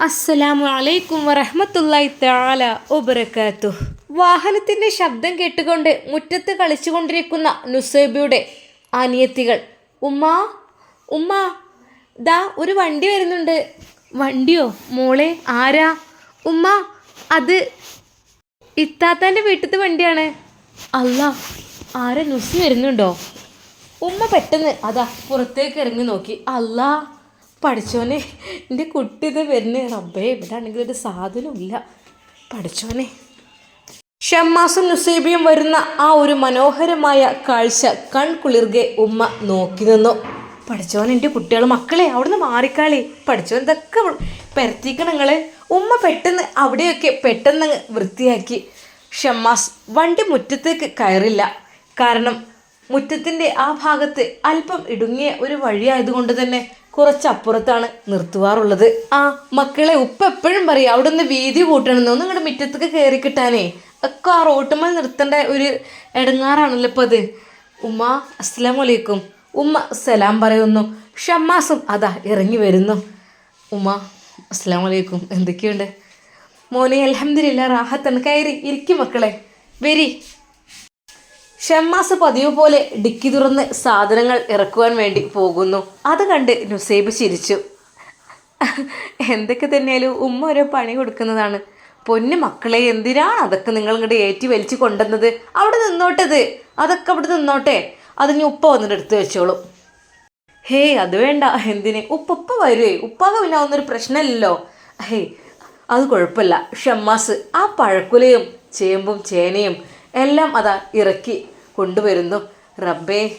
അസ്സലാമു അലൈക്കും വറഹ്മത്തുള്ളാഹി താല വബറകാത്തു വാഹനത്തിന്റെ ശബ്ദം കേട്ടുകൊണ്ട് മുറ്റത്ത് കളിച്ചുകൊണ്ടിരിക്കുന്ന നുസേബിയുടെ അനിയത്തികൾ ഉമ്മ ഉമ്മ ദാ ഒരു വണ്ടി വരുന്നുണ്ട്. വണ്ടിയോ? മോളെ ആരാ? ഉമ്മ അത് ഇത്താത്താന്റെ വീട്ടിലത്തെ വണ്ടിയാണ്. അല്ല ആരെ നുസി വരുന്നുണ്ടോ? ഉമ്മ പെട്ടെന്ന് അതാ പുറത്തേക്ക് ഇറങ്ങി നോക്കി. അല്ലാ പഠിച്ചോനെ എന്റെ കുട്ടി ഇത് വരുന്നേ. റബ്ബേ ഇവിടെ ആണെങ്കിൽ ഒരു സാധനമില്ല പഠിച്ചോനെ. ഷമ്മാസും നുസൈബിയും വരുന്ന ആ ഒരു മനോഹരമായ കാഴ്ച കൺകുളിർകെ ഉമ്മ നോക്കി നിന്നു. പഠിച്ചോൻ എന്റെ കുട്ടികൾ മക്കളെ അവിടുന്ന് മാറിക്കാളി. പഠിച്ചോൻ ഇതൊക്കെ പരത്തിക്കണം നിങ്ങൾ ഉമ്മ പെട്ടെന്ന് അവിടെയൊക്കെ പെട്ടെന്ന് വൃത്തിയാക്കി. ഷമ്മാസ് വണ്ടി മുറ്റത്തേക്ക് കയറില്ല. കാരണം മുറ്റത്തിന്റെ ആ ഭാഗത്ത് അല്പം ഇടുങ്ങിയ ഒരു വഴിയായതുകൊണ്ട് തന്നെ കുറച്ചപ്പുറത്താണ് നിർത്തുവാറുള്ളത്. ആ മക്കളെ ഉപ്പ എപ്പോഴും പറയും അവിടെ നിന്ന് വീതി കൂട്ടണമെന്ന് ഒന്ന് നിങ്ങളുടെ മുറ്റത്തേക്ക് കയറി കിട്ടാനേ. ഒക്കെ ആ റോട്ടുമ്മൽ നിർത്തേണ്ട ഒരു ഇടങ്ങാറാണല്ലോ ഇപ്പോൾ അത്. ഉമ്മ അസ്സലാം വലൈക്കും ഉമ്മ സലാം പറയുന്നു. ഷമ്മാസും അതാ ഇറങ്ങി വരുന്നു. ഉമ്മ അസ്സലാം വലൈക്കും എന്തൊക്കെയുണ്ട്? മോനെ അലഹമില്ല റാഹത്താണ് കയറി ഇരിക്കും മക്കളെ. വരി. ഷമ്മാസ് പതിവ് പോലെ ഡിക്കി തുറന്ന് സാധനങ്ങൾ ഇറക്കുവാൻ വേണ്ടി പോകുന്നു. അത് കണ്ട് നുസൈബ് ചിരിച്ചു. എന്തൊക്കെ തന്നെയാലും ഉമ്മ ഒരു പണി കൊടുക്കുന്നതാണ്. പൊന്നു മക്കളെ എന്തിനാണ് അതൊക്കെ നിങ്ങൾ ഇങ്ങോട്ട് ഏറ്റി വലിച്ചു കൊണ്ടുവന്നത്? അവിടെ നിന്നോട്ടത് അതൊക്കെ അവിടെ നിന്നോട്ടെ. അത് ഇനി ഉപ്പ വന്നിട്ട് എടുത്തു വെച്ചോളൂ. ഹേയ് അത് വേണ്ട. എന്തിന്? ഉപ്പ ഉപ്പ വരുവേ. ഉപ്പാക പിന്നെ ഒന്നൊരു പ്രശ്നമില്ലല്ലോ. ഹേയ് അത് കുഴപ്പമില്ല. ഷമ്മാസ് ആ പഴക്കുലയും ചേമ്പും ചേനയും എല്ലാം അതാ ഇറക്കി കൊണ്ടുവരുന്നു. റബ്ബേ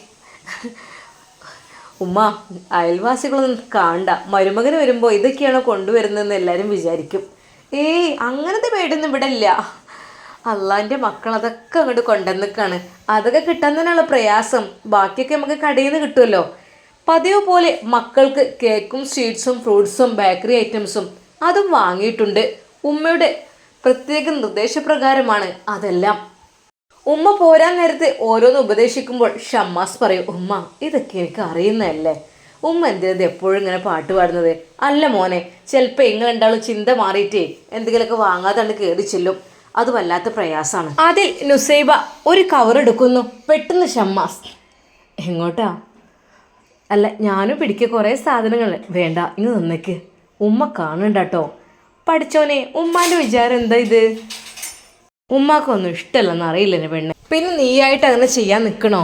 ഉമ്മ അയൽവാസികളൊന്നും കാണണ്ട മരുമകന് വരുമ്പോൾ ഇതൊക്കെയാണോ കൊണ്ടുവരുന്നതെന്ന് എല്ലാവരും വിചാരിക്കും. ഏയ് അങ്ങനത്തെ പേടൊന്നും ഇവിടെ ഇല്ല അള്ളാന്റെ മക്കൾ അതൊക്കെ അങ്ങോട്ട് കൊണ്ടുവന്നിക്കാണ്. അതൊക്കെ കിട്ടാൻ തന്നെയുള്ള പ്രയാസം. ബാക്കിയൊക്കെ നമുക്ക് കടയിൽ നിന്ന് കിട്ടുമല്ലോ. പതിവ് പോലെ മക്കൾക്ക് കേക്കും സ്വീറ്റ്സും ഫ്രൂട്ട്സും ബേക്കറി ഐറ്റംസും അതും വാങ്ങിയിട്ടുണ്ട്. ഉമ്മയുടെ പ്രത്യേക നിർദ്ദേശപ്രകാരമാണ് അതെല്ലാം. ഉമ്മ പോരാൻ നേരത്തെ ഓരോന്ന് ഉപദേശിക്കുമ്പോൾ ഷമ്മാസ് പറയും ഉമ്മ ഇതൊക്കെ എനിക്ക് അറിയുന്നതല്ലേ? ഉമ്മ എന്തിനത് എപ്പോഴും ഇങ്ങനെ പാട്ട് പാടുന്നത്? അല്ല മോനെ ചിലപ്പോൾ എങ്ങനെ ഉണ്ടാവും ചിന്ത മാറിയിട്ടേ എന്തെങ്കിലുമൊക്കെ വാങ്ങാതാണ് കയറി ചെല്ലും. അത് വല്ലാത്ത പ്രയാസമാണ് അതിൽ നുസൈബ ഒരു കവർ എടുക്കുന്നു പെട്ടെന്ന് ഷമ്മാസ്. എങ്ങോട്ടാ? അല്ല ഞാനും പിടിക്കുക കുറേ സാധനങ്ങൾ വേണ്ട ഇങ്ങ് നിന്നേക്ക്. ഉമ്മ കാണണ്ട കേട്ടോ പഠിച്ചോനെ ഉമ്മാന്റെ വിചാരം എന്താ ഇത്? ഉമ്മാക്കൊന്നും ഇഷ്ടമല്ലെന്ന് അറിയില്ല എന്റെ പെണ്ണ്. പിന്നെ നീയായിട്ട് അങ്ങനെ ചെയ്യാൻ നിൽക്കണോ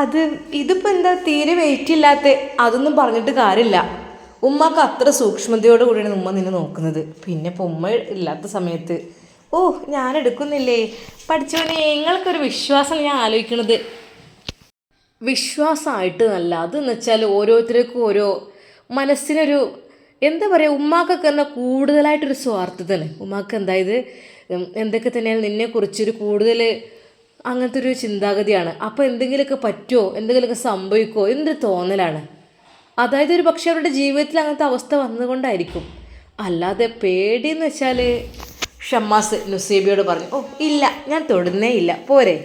അത് ഇതിപ്പോൾ എന്താ തീരെ വെയിറ്റ് ഇല്ലാത്ത അതൊന്നും പറഞ്ഞിട്ട് കാര്യമില്ല. ഉമ്മാക്ക് അത്ര സൂക്ഷ്മതയോട് കൂടിയാണ് ഉമ്മ നിന്നെ നോക്കുന്നത്. പിന്നെ ഇപ്പോൾ ഉമ്മ ഇല്ലാത്ത സമയത്ത് ഓ ഞാൻ എടുക്കുന്നില്ലേ? പഠിച്ചോനെ നിങ്ങൾക്കൊരു വിശ്വാസം ഞാൻ ആലോചിക്കണത്. വിശ്വാസമായിട്ട് നല്ല അതെന്ന് വെച്ചാൽ ഓരോരുത്തർക്കും ഓരോ മനസ്സിനൊരു എന്താ പറയുക ഉമ്മാക്കൊക്കെ എന്നാൽ കൂടുതലായിട്ടൊരു സ്വാർത്ഥതയാണ്. ഉമ്മാക്ക് എന്തായത് എന്തൊക്കെ തന്നെയാണ് നിന്നെക്കുറിച്ചൊരു കൂടുതൽ അങ്ങനത്തെ ഒരു ചിന്താഗതിയാണ്. അപ്പോൾ എന്തെങ്കിലുമൊക്കെ പറ്റുമോ എന്തെങ്കിലുമൊക്കെ സംഭവിക്കുമോ എന്നൊരു തോന്നലാണ്? അതായത് ഒരു പക്ഷേ അവരുടെ ജീവിതത്തിൽ അങ്ങനത്തെ അവസ്ഥ വന്നുകൊണ്ടായിരിക്കും. അല്ലാതെ പേടിയെന്ന് വെച്ചാൽ ഷമ്മാസ് നുസീബിയോട് പറഞ്ഞു ഓ ഇല്ല ഞാൻ തൊടുന്നേ ഇല്ല. പോരെ.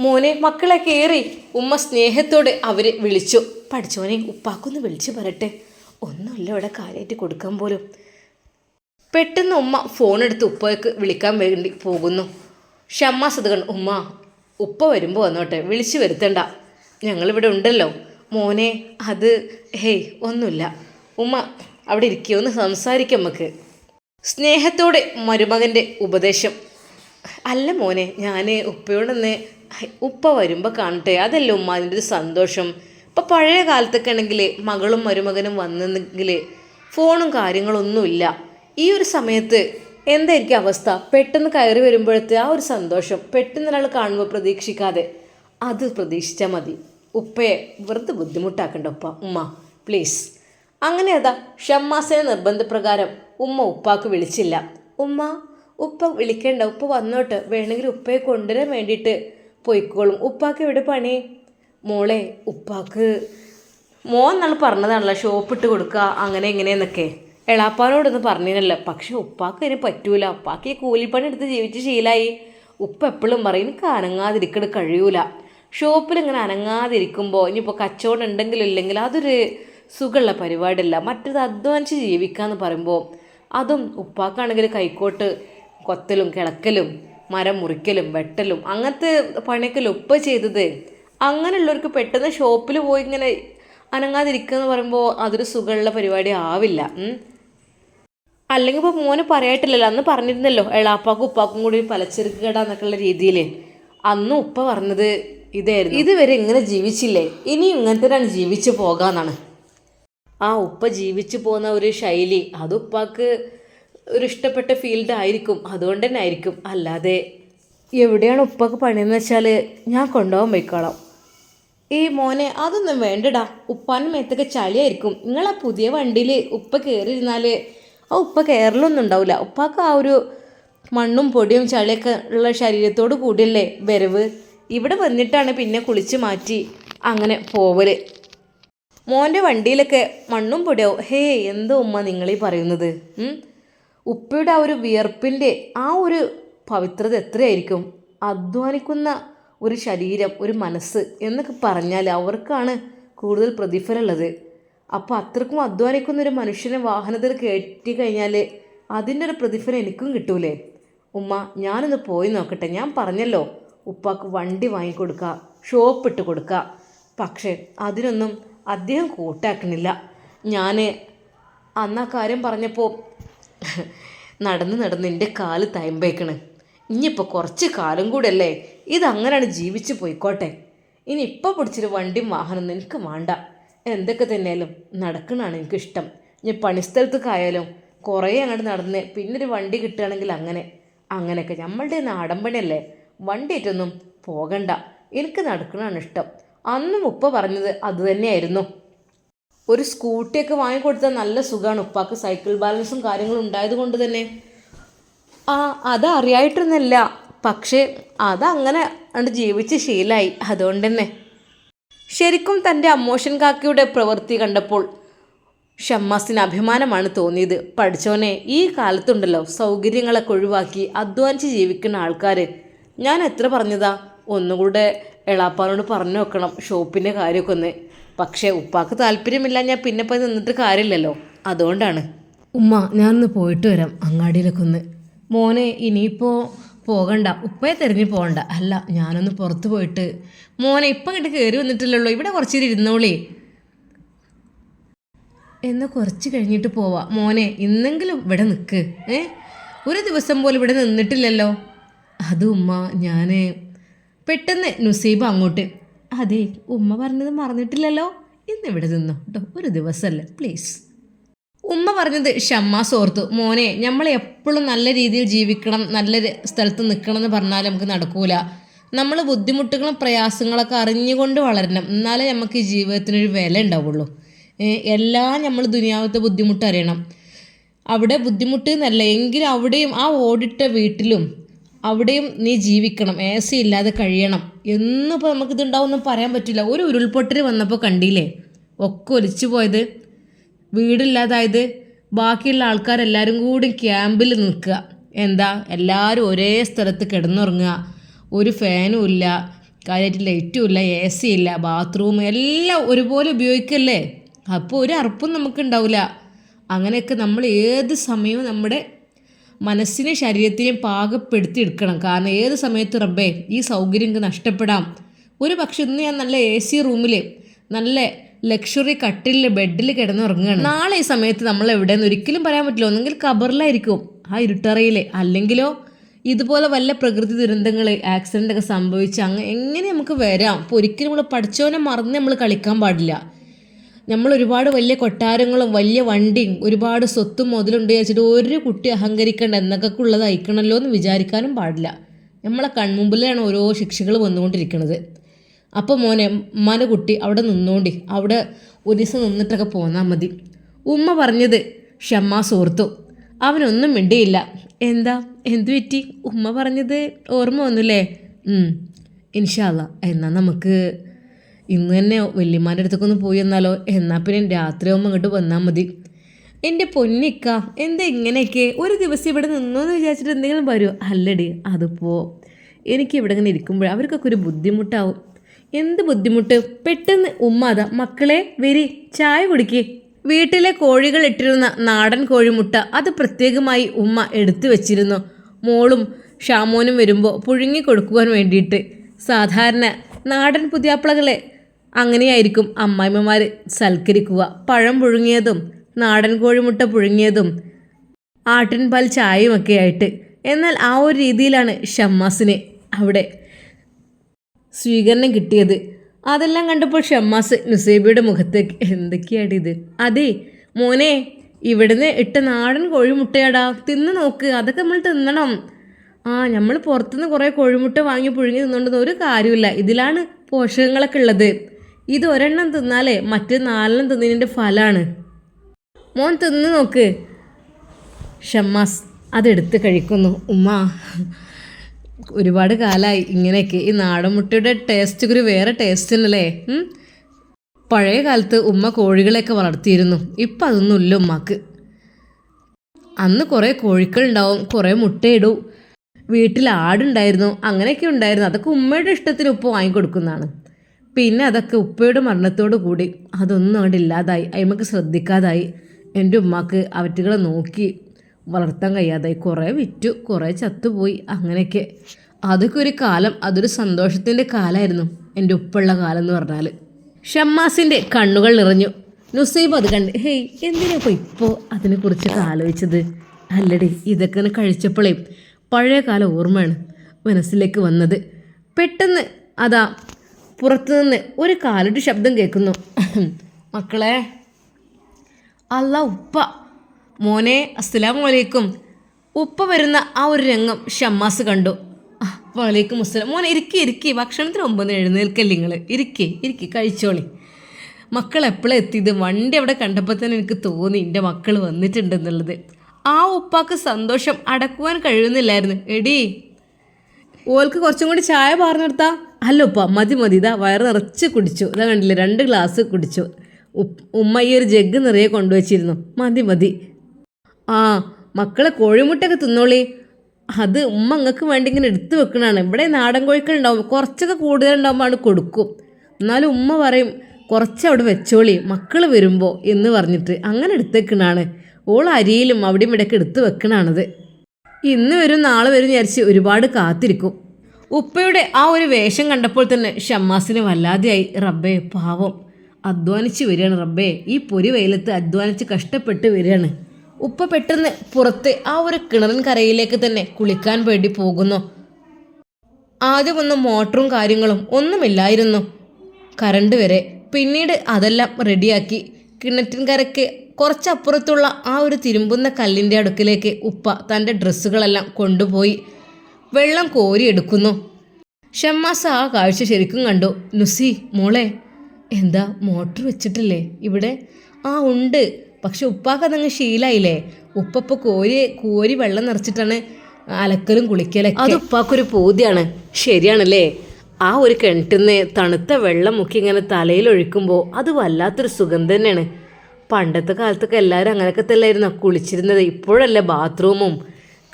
മോനെ മക്കളെ കയറി ഉമ്മ സ്നേഹത്തോടെ അവരെ വിളിച്ചു. പഠിച്ചോനെ ഉപ്പാക്കൊന്ന് വിളിച്ചു പറട്ടെ ഒന്നുമില്ല ഇവിടെ കാര്യമായിട്ട് കൊടുക്കാൻ പോലും. പെട്ടെന്ന് ഉമ്മ ഫോൺ എടുത്ത് ഉപ്പയ്ക്ക് വിളിക്കാൻ വേണ്ടി പോകുന്നു. ഷമ്മ അത് ഉമ്മ ഉപ്പ വരുമ്പോൾ വന്നോട്ടെ വിളിച്ചു വരുത്തണ്ട. ഞങ്ങളിവിടെ ഉണ്ടല്ലോ. മോനെ അത് ഹേയ് ഒന്നുമില്ല. ഉമ്മ അവിടെ ഇരിക്കുമെന്ന് സംസാരിക്കും നമുക്ക് സ്നേഹത്തോടെ മരുമകന്റെ ഉപദേശം. അല്ല മോനെ ഞാൻ ഉപ്പയോടൊന്ന് ഉപ്പ വരുമ്പോൾ കാണട്ടെ അതല്ല ഉമ്മ അതിന്റെ ഒരു സന്തോഷം. ഇപ്പം പഴയ കാലത്തൊക്കെ ആണെങ്കിൽ മകളും മരുമകനും വന്നെങ്കിൽ ഫോണും കാര്യങ്ങളൊന്നുമില്ല. ഈ ഒരു സമയത്ത് എന്തായിരിക്കും അവസ്ഥ? പെട്ടെന്ന് കയറി വരുമ്പോഴത്തെ ആ ഒരു സന്തോഷം പെട്ടെന്ന് ഒരാൾ കാണുമ്പോൾ പ്രതീക്ഷിക്കാതെ അത് പ്രതീക്ഷിച്ചാൽ മതി. ഉപ്പയെ വെറുതെ ബുദ്ധിമുട്ടാക്കണ്ട ഉപ്പ ഉമ്മ പ്ലീസ് അങ്ങനെ അതാ ഷമ്മാസിനെ നിർബന്ധപ്രകാരം ഉമ്മ ഉപ്പാക്ക് വിളിച്ചില്ല. ഉമ്മ ഉപ്പ വിളിക്കേണ്ട ഉപ്പ വന്നോട്ട്. വേണമെങ്കിൽ ഉപ്പയെ കൊണ്ടുവരാൻ വേണ്ടിയിട്ട് പോയിക്കോളും. ഉപ്പാക്ക് എവിടെ പണി? മോളെ ഉപ്പാക്ക് മോൻ നാൾ പറഞ്ഞതാണല്ലോ ഷോപ്പ് ഇട്ട് കൊടുക്കുക അങ്ങനെ ഇങ്ങനെയെന്നൊക്കെ എളാപ്പാനോടൊന്ന് പറഞ്ഞില്ലല്ലോ പക്ഷെ ഉപ്പാക്ക് അതിന് പറ്റൂല. ഉപ്പാക്ക് ഈ കൂലിപ്പണി എടുത്ത് ജീവിച്ച് ശീലായി. ഉപ്പ എപ്പോഴും പറയും എനിക്ക് അനങ്ങാതിരിക്കണ കഴിയൂല. ഷോപ്പിൽ ഇങ്ങനെ അനങ്ങാതിരിക്കുമ്പോൾ ഇനിയിപ്പോൾ കച്ചവടം ഉണ്ടെങ്കിലും ഇല്ലെങ്കിൽ അതൊരു സുഖമുള്ള പരിപാടിയല്ല. മറ്റത് അധ്വാനിച്ച് ജീവിക്കാന്ന് പറയുമ്പോൾ അതും ഉപ്പാക്കാണെങ്കിൽ കൈക്കോട്ട് കൊത്തലും കിളക്കലും മരം മുറിക്കലും വെട്ടലും അങ്ങനത്തെ പണിയൊക്കെ ഉപ്പ ചെയ്തത്. അങ്ങനെയുള്ളവർക്ക് പെട്ടെന്ന് ഷോപ്പിൽ പോയി ഇങ്ങനെ അനങ്ങാതിരിക്കുക എന്ന് പറയുമ്പോൾ അതൊരു സുഖമുള്ള പരിപാടി ആവില്ല. അല്ലെങ്കിൽ ഇപ്പോൾ മോന് പറയായിട്ടില്ലല്ലോ അന്ന് പറഞ്ഞിരുന്നല്ലോ എളാപ്പാക്കും ഉപ്പാക്കും കൂടി പലചരക്ക് കട എന്നൊക്കെയുള്ള രീതിയിൽ അന്ന് ഉപ്പ പറഞ്ഞത് ഇതായിരുന്നു. ഇതുവരെ ഇങ്ങനെ ജീവിച്ചില്ലേ? ഇനി ഇങ്ങനത്തെ ജീവിച്ചു പോകാന്നാണ്. ആ ഉപ്പ ജീവിച്ചു പോകുന്ന ഒരു ശൈലി അത് ഉപ്പാക്ക് ഒരു ഇഷ്ടപ്പെട്ട ഫീൽഡ് ആയിരിക്കും അതുകൊണ്ട് തന്നെ ആയിരിക്കും. അല്ലാതെ എവിടെയാണ് ഉപ്പാക്ക് പണിയെന്ന് വെച്ചാൽ ഞാൻ കൊണ്ടുപോകാൻ പോയിക്കോളാം. ഈ മോനെ അതൊന്നും വേണ്ടടാ. ഉപ്പാനും മേത്തൊക്കെ ചളിയായിരിക്കും. നിങ്ങളാ പുതിയ വണ്ടിയിൽ ഉപ്പ കയറിയിരുന്നാൽ ആ ഉപ്പ കയറലൊന്നും ഉണ്ടാവില്ല. ഉപ്പാക്ക് ആ ഒരു മണ്ണും പൊടിയും ചളിയൊക്കെ ഉള്ള ശരീരത്തോട് കൂടിയല്ലേ വരവ്. ഇവിടെ വന്നിട്ടാണ് പിന്നെ കുളിച്ച് മാറ്റി അങ്ങനെ പോവൽ മോന്റെ വണ്ടിയിലൊക്കെ മണ്ണും പൊടിയാവും. ഹേ എന്തോ ഉമ്മ നിങ്ങളീ പറയുന്നത്? ഉപ്പയുടെ ആ ഒരു വിയർപ്പിന്റെ ആ ഒരു പവിത്രത എത്രയായിരിക്കും? അധ്വാനിക്കുന്ന ഒരു ശരീരം ഒരു മനസ്സ് എന്നൊക്കെ പറഞ്ഞാൽ അവർക്കാണ് കൂടുതൽ പ്രതിഫലമുള്ളത് അപ്പോൾ അത്രക്കും അധ്വാനിക്കുന്ന ഒരു മനുഷ്യനെ വാഹനത്തിൽ കയറ്റി കഴിഞ്ഞാൽ അതിന്റെ ഒരു പ്രതിഫലം എനിക്കും കിട്ടൂലേ? ഉമ്മ ഞാനൊന്ന് പോയി നോക്കട്ടെ. ഞാൻ പറഞ്ഞല്ലോ ഉപ്പാക്ക് വണ്ടി വാങ്ങിക്കൊടുക്കുക ഷോപ്പ് ഇട്ട് കൊടുക്കുക പക്ഷേ അതിനൊന്നും അദ്ദേഹം കൂട്ടാക്കണില്ല. ഞാൻ അന്ന് ആ കാര്യം പറഞ്ഞപ്പോൾ നടന്ന് നടന്ന് എന്റെ കാൽ തയമ്പേക്കണ്. ഇനിയിപ്പോൾ കുറച്ച് കാലം കൂടെ അല്ലേ ഇതങ്ങനെയാണ് ജീവിച്ച് പോയിക്കോട്ടെ. ഇനി ഇപ്പോൾ പിടിച്ചൊരു വണ്ടിയും വാഹനം എനിക്ക് വേണ്ട. എന്തൊക്കെ തന്നെയാലും നടക്കണതാണ് എനിക്കിഷ്ടം. ഇനി പണിസ്ഥലത്തേക്കായാലും കുറേ അങ്ങോട്ട് നടന്ന് പിന്നെ ഒരു വണ്ടി കിട്ടുകയാണെങ്കിൽ അങ്ങനെ അങ്ങനെയൊക്കെ. നമ്മളുടെ നാടൻ പണിയല്ലേ? വണ്ടിയായിട്ടൊന്നും പോകണ്ട. എനിക്ക് നടക്കണതാണ് ഇഷ്ടം. അന്നും ഉപ്പ പറഞ്ഞത് അത് തന്നെയായിരുന്നു. ഒരു സ്കൂട്ടിയൊക്കെ വാങ്ങിക്കൊടുത്താൽ നല്ല സുഖമാണ്. ഉപ്പാക്ക് സൈക്കിൾ ബാലൻസും കാര്യങ്ങളും ഉണ്ടായത് കൊണ്ട് തന്നെ. ആ അത് പക്ഷേ അതങ്ങനെ അങ്ങട് ജീവിച്ച് ശീലമായി അതുകൊണ്ട് തന്നെ. ശരിക്കും തന്റെ അമ്മോഷൻ കാക്കയുടെ പ്രവൃത്തി കണ്ടപ്പോൾ ഷമ്മാസിന് അഭിമാനമാണ് തോന്നിയത്. പഠിച്ചവനെ ഈ കാലത്തുണ്ടല്ലോ സൗകര്യങ്ങളൊക്കെ ഒഴിവാക്കി അധ്വാനിച്ച് ജീവിക്കുന്ന ആൾക്കാർ ഞാൻ എത്ര പറഞ്ഞതാ? ഒന്നുകൂടെ എളാപ്പാനോട് പറഞ്ഞു വെക്കണം ഷോപ്പിന്റെ കാര്യമൊക്കെ ഒന്ന്. പക്ഷേ ഉപ്പാക്ക് താല്പര്യമില്ല ഞാൻ പിന്നെ പോയി നിന്നിട്ട് കാര്യമില്ലല്ലോ. അതുകൊണ്ടാണ്. ഉമ്മ ഞാനൊന്ന് പോയിട്ട് വരാം അങ്ങാടിയിലൊക്കെ ഒന്ന്. മോനെ ഇനിയിപ്പോൾ പോകണ്ട. ഉപ്പയെ തിരഞ്ഞു പോകണ്ട. അല്ല ഞാനൊന്ന് പുറത്ത് പോയിട്ട് മോനെ ഇപ്പം ഇങ്ങോട്ട് കയറി വന്നിട്ടില്ലല്ലോ. ഇവിടെ കുറച്ച് നേരം ഇരുന്നോളേ. എന്ന് കുറച്ച് കഴിഞ്ഞിട്ട് പോവാ. മോനെ ഇന്നെങ്കിലും ഇവിടെ നിൽക്ക് ഏ? ഒരു ദിവസം പോലും ഇവിടെ നിന്നിട്ടില്ലല്ലോ. അത് ഉമ്മ ഞാൻ പെട്ടെന്ന് നുസീബ് അങ്ങോട്ട്. അതെ ഉമ്മ പറഞ്ഞത് മറന്നിട്ടില്ലല്ലോ. ഇന്ന് ഇവിടെ നിന്നോ. കേട്ടോ ഒരു ദിവസമല്ല പ്ലീസ്. ഉമ്മ പറഞ്ഞത് ഷമ്മാസ് ഓർത്തു മോനെ നമ്മൾ എപ്പോഴും നല്ല രീതിയിൽ ജീവിക്കണം നല്ല സ്ഥലത്ത് നിൽക്കണം എന്ന് പറഞ്ഞാൽ നമുക്ക് നടക്കൂല. നമ്മൾ ബുദ്ധിമുട്ടുകളും പ്രയാസങ്ങളൊക്കെ അറിഞ്ഞുകൊണ്ട് വളരണം. എന്നാലേ നമുക്ക് ഈ ജീവിതത്തിനൊരു വില ഉണ്ടാവുള്ളൂ. എല്ലാം നമ്മൾ ദുനിയാവത്തെ ബുദ്ധിമുട്ട് അറിയണം. അവിടെ ബുദ്ധിമുട്ട് എന്നല്ല എങ്കിലും അവിടെയും ആ ഓടിട്ട വീട്ടിലും അവിടെയും നീ ജീവിക്കണം. എ സി ഇല്ലാതെ കഴിയണം. എന്നിപ്പോൾ നമുക്കിത് ഉണ്ടാവുമെന്ന് പറയാൻ പറ്റില്ല. ഒരു ഉരുൾപൊട്ടൽ വന്നപ്പോൾ കണ്ടില്ലേ? ഒക്കെ ഒലിച്ചു പോയത്. വീടില്ലാതായത്. ബാക്കിയുള്ള ആൾക്കാരെല്ലാവരും കൂടി ക്യാമ്പിൽ നിൽക്കുക. എന്താ? എല്ലാവരും ഒരേ സ്ഥലത്ത് കിടന്നുറങ്ങുക. ഒരു ഫാനും ഇല്ല കാര്യമായിട്ട് ലൈറ്റും ഇല്ല എ സി ഇല്ല ബാത്റൂം എല്ലാം ഒരുപോലെ ഉപയോഗിക്കല്ലേ? അപ്പോൾ ഒരു അറപ്പും നമുക്ക് ഉണ്ടാവില്ല അങ്ങനെയൊക്കെ നമ്മൾ ഏത് സമയവും നമ്മുടെ മനസ്സിനെ ശരീരത്തിനെയും പാകപ്പെടുത്തി എടുക്കണം. കാരണം ഏത് സമയത്ത് റബ്ബേ ഈ സൗകര്യം നഷ്ടപ്പെടാം. ഒരു പക്ഷെ ഇന്ന് ഞാൻ നല്ല എ സി റൂമിൽ നല്ല ലക്ഷറി കട്ടിലിൽ ബെഡിൽ കിടന്നുറങ്ങുകയാണ് നാളെ ഈ സമയത്ത് നമ്മൾ എവിടെയെന്ന് ഒരിക്കലും പറയാൻ പറ്റില്ല. ഒന്നെങ്കിൽ കബറിലായിരിക്കും ആ ഇരുട്ടറയിൽ. അല്ലെങ്കിലോ ഇതുപോലെ വല്ല പ്രകൃതി ദുരന്തങ്ങൾ ആക്സിഡന്റ് ഒക്കെ സംഭവിച്ച് അങ്ങ് എങ്ങനെ നമുക്ക് വരാം? അപ്പോൾ ഒരിക്കലും നമ്മൾ പഠിച്ചവനെ മറന്ന് നമ്മൾ കളിക്കാൻ പാടില്ല. നമ്മൾ ഒരുപാട് വലിയ കൊട്ടാരങ്ങളും വലിയ വണ്ടിയും ഒരുപാട് സ്വത്തും മുതലുണ്ട് വെച്ചിട്ട് ഒരു കുട്ടി അഹങ്കരിക്കേണ്ട എന്നൊക്കെ ഉള്ളത് അയക്കണമല്ലോ എന്ന് വിചാരിക്കാനും പാടില്ല. നമ്മളെ കൺമുമ്പിലാണ് ഓരോ ശിക്ഷകൾ വന്നുകൊണ്ടിരിക്കുന്നത് അപ്പോൾ മോനെ ഉമ്മാനെ കുട്ടി അവിടെ നിന്നോണ്ടി. അവിടെ ഒരു ദിവസം നിന്നിട്ടൊക്കെ പോന്നാൽ മതി. ഉമ്മ പറഞ്ഞത് ഷമ്മ സുഹൃത്തു. അവനൊന്നും മിണ്ടിയില്ല. എന്താ? എന്തു പറ്റി? ഉമ്മ പറഞ്ഞത് ഓർമ്മ വന്നുല്ലേ? ഇൻഷാല്ല എന്നാൽ നമുക്ക് ഇന്ന് തന്നെ വല്യമാരുടെ അടുത്തേക്കൊന്ന് പോയി എന്നാലോ എന്നാൽ പിന്നെ രാത്രി ആകുമ്പോൾ അങ്ങോട്ട് വന്നാൽ മതി. എന്റെ പൊന്നിക്ക എന്താ ഇങ്ങനെയൊക്കെ? ഒരു ദിവസം ഇവിടെ നിന്നോന്ന് വിചാരിച്ചിട്ട് എന്തെങ്കിലും വരുമോ അല്ലടി അതിപ്പോൾ എനിക്ക് ഇവിടെ ഇങ്ങനെ ഇരിക്കുമ്പോൾ അവർക്കൊക്കെ ഒരു ബുദ്ധിമുട്ടാവും. എന്ത് ബുദ്ധിമുട്ട്? പെട്ടെന്ന് ഉമ്മ അതാ മക്കളെ വരി ചായ കുടിക്കേ. വീട്ടിലെ കോഴികൾ ഇട്ടിരുന്ന നാടൻ കോഴിമുട്ട അത് പ്രത്യേകമായി ഉമ്മ എടുത്തു വെച്ചിരുന്നു. മോളും ഷാമോനും വരുമ്പോൾ പുഴുങ്ങി കൊടുക്കുവാൻ വേണ്ടിയിട്ട്. സാധാരണ നാടൻ പുതിയാപ്പിളകളെ അങ്ങനെയായിരിക്കും അമ്മായിമ്മമാർ സൽക്കരിക്കുക. പഴം പുഴുങ്ങിയതും നാടൻ കോഴിമുട്ട പുഴുങ്ങിയതും ആട്ടിൻപാൽ ചായയുമൊക്കെ ആയിട്ട്. എന്നാൽ ആ ഒരു രീതിയിലാണ് ഷമ്മാസിന് അവിടെ സ്വീകരണം കിട്ടിയത്. അതെല്ലാം കണ്ടപ്പോൾ ഷമ്മാസ് നുസൈബിയുടെ മുഖത്തേക്ക് എന്തൊക്കെയാണ് ഇത്? അതെ മോനെ ഇവിടുന്ന് ഇട്ട നാടൻ കോഴിമുട്ടയാടാ. തിന്ന് നോക്ക് അതൊക്കെ നമ്മൾ തിന്നണം. ആ നമ്മൾ പുറത്തുനിന്ന് കുറേ കോഴിമുട്ട വാങ്ങി പുഴുങ്ങി തിന്നുകൊണ്ടൊന്നും ഒരു കാര്യമില്ല ഇതിലാണ് പോഷകങ്ങളൊക്കെ ഉള്ളത്. ഇത് ഒരെണ്ണം തിന്നാലേ മറ്റു നാലെണ്ണം തിന്നതിന്റെ ഫലമാണ് മോൻ തിന്ന് നോക്ക്. ഷമ്മാസ് അതെടുത്ത് കഴിക്കുന്നു. ഉമ്മ. ഒരുപാട് കാലമായി ഇങ്ങനെയൊക്കെ. ഈ നാടൻ മുട്ടയുടെ ടേസ്റ്റ് ഒരു വേറെ ടേസ്റ്റ് ഉണ്ടല്ലേ? പഴയ കാലത്ത് ഉമ്മ കോഴികളെയൊക്കെ വളർത്തിയിരുന്നു. ഇപ്പം അതൊന്നുമില്ല ഉമ്മക്ക്. അന്ന് കുറേ കോഴിക്കളുണ്ടാവും കുറേ മുട്ടയിടും. വീട്ടിൽ ആടുണ്ടായിരുന്നു അങ്ങനെയൊക്കെ ഉണ്ടായിരുന്നു. അതൊക്കെ ഉമ്മയുടെ ഇഷ്ടത്തിന് ഉപ്പ് വാങ്ങിക്കൊടുക്കുന്നതാണ്. പിന്നെ അതൊക്കെ ഉപ്പയുടെ മരണത്തോടു കൂടി അതൊന്നും അവിടെ ഇല്ലാതായി. അയിമക്ക് ശ്രദ്ധിക്കാതായി. എന്റെ ഉമ്മാക്ക് അവറ്റുകളെ നോക്കി വളർത്താൻ കഴിയാതായി. കുറേ വിറ്റു കുറേ ചത്തുപോയി അങ്ങനെയൊക്കെ. അതൊക്കെ ഒരു കാലം അതൊരു സന്തോഷത്തിന്റെ കാലമായിരുന്നു എന്റെ ഉപ്പുള്ള കാലം എന്ന് പറഞ്ഞാൽ ഷമ്മാസിന്റെ കണ്ണുകൾ നിറഞ്ഞു. നുസൈബ് അത് കണ്ട് ഹേയ് എന്തിനാ ഇപ്പോൾ ഇപ്പോൾ അതിനെക്കുറിച്ചൊക്കെ ആലോചിച്ചത്? അല്ലടി ഇതൊക്കെ കഴിച്ചപ്പോഴേ പഴയ കാല ഓർമ്മയാണ് മനസ്സിലേക്ക് വന്നത്. പെട്ടെന്ന് അതാ പുറത്തുനിന്ന് ഒരു കാലൊരു ശബ്ദം കേൾക്കുന്നു. മക്കളെ അല്ല ഉപ്പ മോനെ അസ്സലാം വലൈക്കും ഉപ്പ വരുന്ന ആ ഒരു രംഗം ഷമ്മാസ് കണ്ടു. വലൈക്കും അസ്സലാം. മോനെ ഇരിക്കി ഇരിക്കി. ഭക്ഷണത്തിന് ഒമ്പത് എഴുന്നേൽക്കല്ലേ നിങ്ങൾ ഇരിക്കി ഇരിക്കി കഴിച്ചോളി. മക്കൾ എപ്പോഴാണ് എത്തിയത്? വണ്ടി അവിടെ കണ്ടപ്പോൾ തന്നെ എനിക്ക് തോന്നി എന്റെ മക്കൾ വന്നിട്ടുണ്ടെന്നുള്ളത്. ആ ഉപ്പാക്ക് സന്തോഷം അടക്കുവാൻ കഴിയുന്നില്ലായിരുന്നു. എടി ഓൾക്ക് കുറച്ചും കൂടി ചായ നിർത്താ അല്ല ഉപ്പ മതി മതി. ഇതാ വയറ് നിറച്ച് കുടിച്ചു. ഇതാ കണ്ടില്ലേ രണ്ട് ഗ്ലാസ് കുടിച്ചു. ഉമ്മ ഈ ഒരു ജഗ് നിറയെ കൊണ്ടുവച്ചിരുന്നു. മതി മതി. ആ മക്കളെ കോഴിമുട്ടയൊക്കെ തിന്നോളി. അത് ഉമ്മ അങ്ങക്ക് വേണ്ടി ഇങ്ങനെ എടുത്തു വെക്കണതാണ്. ഇവിടെ നാടൻ കോഴിക്കൾ ഉണ്ടാവും കുറച്ചൊക്കെ കൂടുതലുണ്ടാകുമ്പോൾ ആണ് കൊടുക്കും. എന്നാലും ഉമ്മ പറയും കുറച്ച് അവിടെ വെച്ചോളി. മക്കൾ വരുമ്പോൾ എന്ന് പറഞ്ഞിട്ട് അങ്ങനെ എടുത്തേക്കണാണ് ഓൾ അരിയിലും അവിടെയും ഇവിടെയൊക്കെ എടുത്ത് വെക്കണാണത്. ഇന്ന് വരും നാളെ വരും വിചാരിച്ച് ഒരുപാട് കാത്തിരിക്കും. ഉപ്പയുടെ ആ ഒരു വേഷം കണ്ടപ്പോൾ തന്നെ ഷമ്മാസിന് വല്ലാതെയായി. റബ്ബേ പാവം. അധ്വാനിച്ച് വരികയാണ് റബ്ബേ. ഈ പൊരി വെയിലത്ത് അധ്വാനിച്ച് കഷ്ടപ്പെട്ട് വരികയാണ്. ഉപ്പ പെട്ടെന്ന് പുറത്ത് ആ ഒരു കിണറിൻ കരയിലേക്ക് തന്നെ കുളിക്കാൻ വേണ്ടി പോകുന്നു. ആദ്യമൊന്നും മോട്ടറും കാര്യങ്ങളും ഒന്നുമില്ലായിരുന്നു. കറണ്ട് വരെ പിന്നീട് അതെല്ലാം റെഡിയാക്കി കിണറ്റിൻകരയ്ക്ക് കുറച്ചപ്പുറത്തുള്ള ആ ഒരു തിരുമ്പുന്ന കല്ലിന്റെ അടുക്കിലേക്ക് ഉപ്പ തന്റെ ഡ്രസ്സുകളെല്ലാം കൊണ്ടുപോയി വെള്ളം കോരിയെടുക്കുന്നു. ഷമ്മാസ് ആ കാഴ്ച ശരിക്കും കണ്ടു. നുസി മോളെ എന്താ മോട്ടർ വെച്ചിട്ടില്ലേ? ഇവിടെ ആ ഉണ്ട്. പക്ഷെ ഉപ്പാക്കതങ്ങ് ശീലായില്ലേ? ഉപ്പപ്പ കോരി കോരി വെള്ളം നിറച്ചിട്ടാണ് അലക്കലും കുളിക്കലൊക്കെ. അത് ഉപ്പാക്കൊരു പൂതിയാണ്. ശരിയാണല്ലേ? ആ ഒരു കിണറ്റിന്ന് തണുത്ത വെള്ളം മുക്കി ഇങ്ങനെ തലയിൽ ഒഴിക്കുമ്പോൾ അത് വല്ലാത്തൊരു സുഖം തന്നെയാണ്. പണ്ടത്തെ കാലത്തൊക്കെ എല്ലാവരും അങ്ങനെയൊക്കെ തന്നെയായിരുന്നു? കുളിച്ചിരുന്നത് ഇപ്പോഴല്ലേ ബാത്റൂമും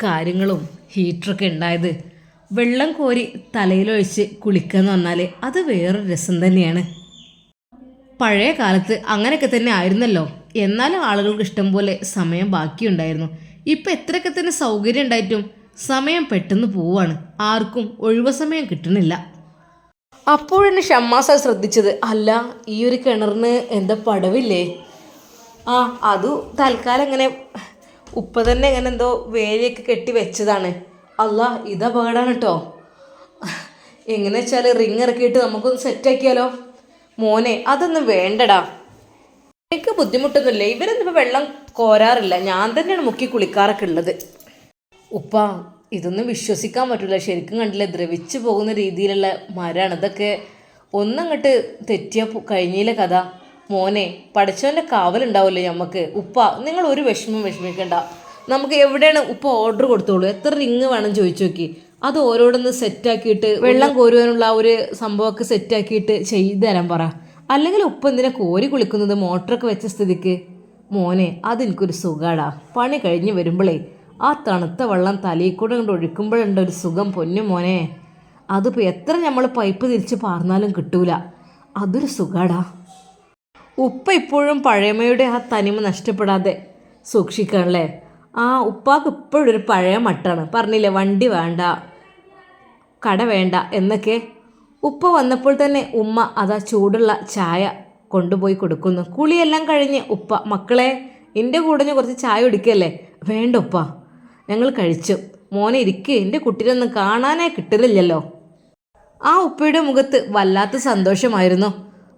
കാര്യങ്ങളും ഹീറ്ററൊക്കെ ഉണ്ടായത്. വെള്ളം കോരി തലയിലൊഴിച്ച് കുളിക്കുക എന്ന് പറഞ്ഞാൽ അത് വേറൊരു രസം തന്നെയാണ്. പഴയ കാലത്ത് അങ്ങനെയൊക്കെ തന്നെ ആയിരുന്നല്ലോ. എന്നാലും ആളുകൾക്ക് ഇഷ്ടം പോലെ സമയം ബാക്കിയുണ്ടായിരുന്നു. ഇപ്പം എത്രയൊക്കെ തന്നെ സൗകര്യം ഉണ്ടായിട്ടും സമയം പെട്ടെന്ന് പോവാണ്. ആർക്കും ഒഴിവ് സമയം കിട്ടുന്നില്ല. അപ്പോഴെന്നെ ഷമ്മാസ ശ്രദ്ധിച്ചത് അല്ല ഈ ഒരു കിണറിന് എന്താ പടവില്ലേ? ആ അതു തൽക്കാലം ഇങ്ങനെ ഉപ്പ തന്നെ ഇങ്ങനെ എന്തോ വേലിയൊക്കെ കെട്ടി വെച്ചതാണ്. അല്ല ഇത് അപകടമാണ് കേട്ടോ എങ്ങനെ വെച്ചാൽ റിങ് ഇറക്കിയിട്ട് നമുക്കൊന്ന് സെറ്റാക്കിയാലോ മോനെ അതൊന്നും വേണ്ടടാ. എനിക്ക് ബുദ്ധിമുട്ടൊന്നുമില്ല. ഇവരൊന്നും ഇപ്പം വെള്ളം കോരാറില്ല. ഞാൻ തന്നെയാണ് മുക്കി കുളിക്കാറൊക്കെ ഉള്ളത്. ഉപ്പ ഇതൊന്നും വിശ്വസിക്കാൻ പറ്റില്ല ശരിക്കും കണ്ടില്ല ദ്രവിച്ചു പോകുന്ന രീതിയിലുള്ള മരമാണ് ഇതൊക്കെ ഒന്നങ്ങോട്ട് തെറ്റിയ കഴിഞ്ഞില്ല കഥ. മോനെ പഠിച്ചവന്റെ കാവലുണ്ടാവില്ലേ നമുക്ക് ഉപ്പ നിങ്ങൾ ഒരു വിഷമം വിഷമിക്കണ്ട. നമുക്ക് എവിടെയാണ് ഉപ്പ ഓർഡർ കൊടുത്തോളൂ? എത്ര റിങ് വേണം ചോദിച്ചു നോക്കി. അത് ഓരോടൊന്ന് സെറ്റാക്കിയിട്ട് വെള്ളം കോരുവാനുള്ള ആ ഒരു സംഭവമൊക്കെ സെറ്റാക്കിയിട്ട് ചെയ്തു തരാൻ പറ. അല്ലെങ്കിൽ ഉപ്പ് എന്തിനാ കോരി കുളിക്കുന്നത് മോട്ടറൊക്കെ വെച്ച സ്ഥിതിക്ക്? മോനെ അതെനിക്കൊരു സുഖാടാ. പണി കഴിഞ്ഞ് വരുമ്പോഴേ ആ തണുത്ത വെള്ളം തലയിൽ കൂടെ കൊണ്ട് ഒഴിക്കുമ്പോഴുണ്ട് ഒരു സുഖം പൊന്നു മോനെ. അതിപ്പോൾ എത്ര നമ്മൾ പൈപ്പ് തിരിച്ച് പാർന്നാലും കിട്ടൂല. അതൊരു സുഖാടാ. ഉപ്പ ഇപ്പോഴും പഴമയുടെ ആ തനിമ നഷ്ടപ്പെടാതെ സൂക്ഷിക്കണല്ലേ? ആ ഉപ്പാക്ക് ഇപ്പോഴൊരു പഴയ മട്ടാണ്. പറഞ്ഞില്ലേ വണ്ടി വേണ്ട കട വേണ്ട എന്നൊക്കെ? ഉപ്പ വന്നപ്പോൾ തന്നെ ഉമ്മ അതാ ചൂടുള്ള ചായ കൊണ്ടുപോയി കൊടുക്കുന്നു. കുളിയെല്ലാം കഴിഞ്ഞ് ഉപ്പ മക്കളെ എന്റെ കൂടെ കുറച്ച് ചായ കുടിക്കല്ലേ? വേണ്ട ഉപ്പ ഞങ്ങൾ കഴിച്ചു. മോനെ ഇരിക്കുക എന്റെ കുട്ടീനൊന്നും കാണാനേ കിട്ടുന്നില്ലല്ലോ. ആ ഉപ്പയുടെ മുഖത്ത് വല്ലാത്ത സന്തോഷമായിരുന്നു.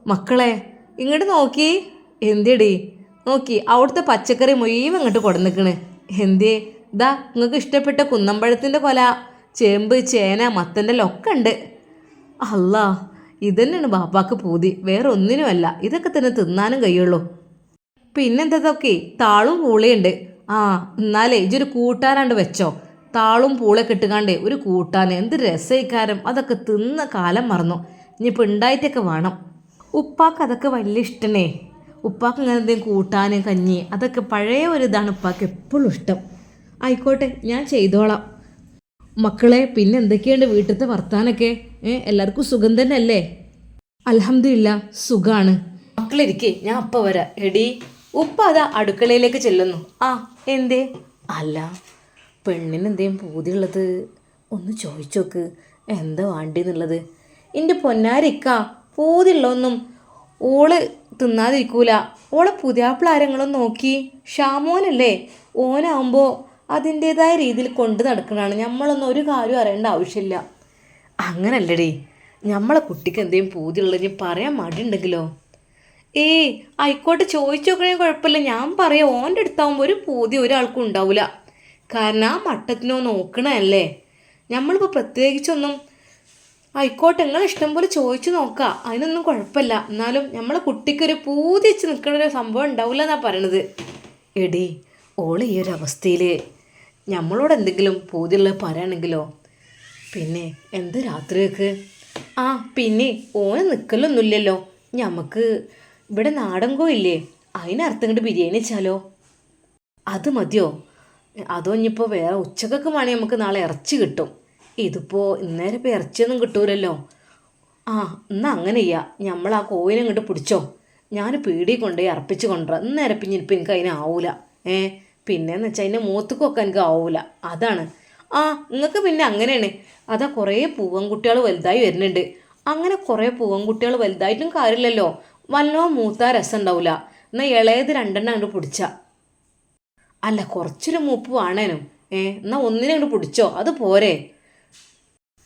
മക്കളെ ഇങ്ങോട്ട് നോക്കി. എന്തിടി? നോക്കി അവിടുത്തെ പച്ചക്കറി മുഴുവൻ ഇങ്ങോട്ട് കൊടുന്നിക്കണ്. എന്തേ ദാ നിങ്ങൾക്ക് ഇഷ്ടപ്പെട്ട കുന്നമ്പഴത്തിന്റെ കൊല ചേമ്പ് ചേന മത്തന്റെ ഒക്കെ ഉണ്ട്. അല്ലാ ഇതന്നെയാണ് ബാപ്പാക്ക് പൂതി. വേറെ ഒന്നിനുമല്ല ഇതൊക്കെ തന്നെ തിന്നാനും കഴിയുള്ളൂ. പിന്നെന്തൊക്കെ താളും പൂളിയുണ്ട്. ആ എന്നാലേ ഇതൊരു കൂട്ടാനാണ്ട് വെച്ചോ. താളും പൂളൊക്കെ കിട്ടുകാണ്ടേ ഒരു കൂട്ടാൻ എന്ത് രസയിക്കാരം അതൊക്കെ തിന്ന കാലം മറന്നു. ഇനിയിപ്പോൾ ഉണ്ടായിട്ടൊക്കെ വേണം. ഉപ്പാക്ക് അതൊക്കെ വലിയ ഇഷ്ടനേ ഉപ്പാക്ക് ഇങ്ങനെ എന്തെങ്കിലും കൂട്ടാൻ കഞ്ഞി അതൊക്കെ പഴയ ഒരു ഇതാണ് ഉപ്പാക്ക് എപ്പോഴും ഇഷ്ടം. ആയിക്കോട്ടെ ഞാൻ ചെയ്തോളാം. മക്കളെ പിന്നെ എന്തൊക്കെയുണ്ട് വീട്ടിലത്തെ വർത്താനൊക്കെ? ഏ എല്ലാവർക്കും സുഖം തന്നെ അല്ലേ അലഹമില്ല സുഖാണ്. മക്കളിരിക്കേ ഞാൻ അപ്പ വരാം. എടി ഉപ്പ അതാ അടുക്കളയിലേക്ക് ചെല്ലുന്നു. ആ എന്തേ? അല്ല പെണ്ണിന് എന്തേലും പൂതിയുള്ളത്? ഒന്ന് ചോദിച്ചോക്ക്. എന്താ വാണ്ടിന്നുള്ളത്? എന്റെ പൊന്നാരിക്ക പൂതിയുള്ളൊന്നും ഓൾ തിന്നാതിരിക്കൂല. ഓളെ പുതിയാപ്പിളാരങ്ങളും നോക്കി. ഷാമോനല്ലേ? ഓനാവുമ്പോൾ അതിന്റേതായ രീതിയിൽ കൊണ്ട് നടക്കണതാണ്. നമ്മളൊന്നും ഒരു കാര്യം അറിയേണ്ട ആവശ്യമില്ല. അങ്ങനല്ലടി. നമ്മളെ കുട്ടിക്ക് എന്തെങ്കിലും പൂതിയുള്ളത് ഞാൻ പറയാൻ മടിയുണ്ടെങ്കിലോ? ഏയ് ആയിക്കോട്ടെ ചോദിച്ചു നോക്കണേ കുഴപ്പമില്ല. ഞാൻ പറയാം ഓന്റെ അടുത്താവുമ്പോൾ ഒരു പൂതി ഒരാൾക്കും ഉണ്ടാവില്ല കാരണം ആ മട്ടത്തിനോ നോക്കണല്ലേ നമ്മളിപ്പോൾ പ്രത്യേകിച്ചൊന്നും ആയിക്കോട്ടെ നിങ്ങൾ ഇഷ്ടം പോലെ ചോദിച്ചു നോക്കാം. അതിനൊന്നും കുഴപ്പമില്ല. എന്നാലും നമ്മളെ കുട്ടിക്കൊരു പൂതി വെച്ച് നിൽക്കുന്ന ഒരു സംഭവം ഉണ്ടാവില്ല എന്നാണ് പറയണത്. എടി ഓൾ ഈ ഒരു അവസ്ഥയിൽ നമ്മളോട് എന്തെങ്കിലും പോതിയുള്ള പറയുകയാണെങ്കിലോ പിന്നെ എന്ത് രാത്രിയൊക്കെ? ആ പിന്നെ ഓന് നിൽക്കലൊന്നുമില്ലല്ലോ ഞമ്മക്ക് ഇവിടെ നാടങ്കോ ഇല്ലേ അതിനർത്ഥം കണ്ട് ബിരിയാണി വെച്ചാലോ? അത് മതിയോ? അതോ ഇനിയിപ്പോൾ വേറെ ഉച്ചക്കൊക്കെ വേണമെങ്കിൽ നമുക്ക് നാളെ ഇറച്ചി കിട്ടും. ഇതിപ്പോൾ ഇന്നേരം ഇപ്പോൾ ഇറച്ചിയൊന്നും കിട്ടൂലല്ലോ. ആ എന്നാൽ അങ്ങനെ ചെയ്യാം. നമ്മൾ ആ കോയിനെ ഇങ്ങോട്ട് പിടിച്ചോ. ഞാൻ പേടി കൊണ്ടുപോയി അർപ്പിച്ച് കൊണ്ടുവരാം. ഇന്നേരം പിന്നെ ഇപ്പം എനിക്ക് അതിനാവൂല ഏ? പിന്നെന്ന് വെച്ചാൽ അതിന്റെ മൂത്തുക്കൊക്കെ എനിക്ക് ആവൂല. അതാണ്. ആ നിങ്ങൾക്ക് പിന്നെ അങ്ങനെയാണ്. അതാ കുറേ പൂവൻകുട്ടികൾ വലുതായി വരുന്നുണ്ട്. അങ്ങനെ കുറേ പൂവൻകുട്ടികൾ വലുതായിട്ടും കാര്യമില്ലല്ലോ. വല്ലോ മൂത്താ രസം ഉണ്ടാവില്ല എന്നാൽ ഇളയത് രണ്ടെണ്ണം അങ്ങോട്ട് പിടിച്ച. അല്ല കുറച്ചൊരു മൂപ്പ് വേണേനും. ഏ എന്നാൽ ഒന്നിനെ അങ്ങോട്ട് പിടിച്ചോ. അത് പോരെ.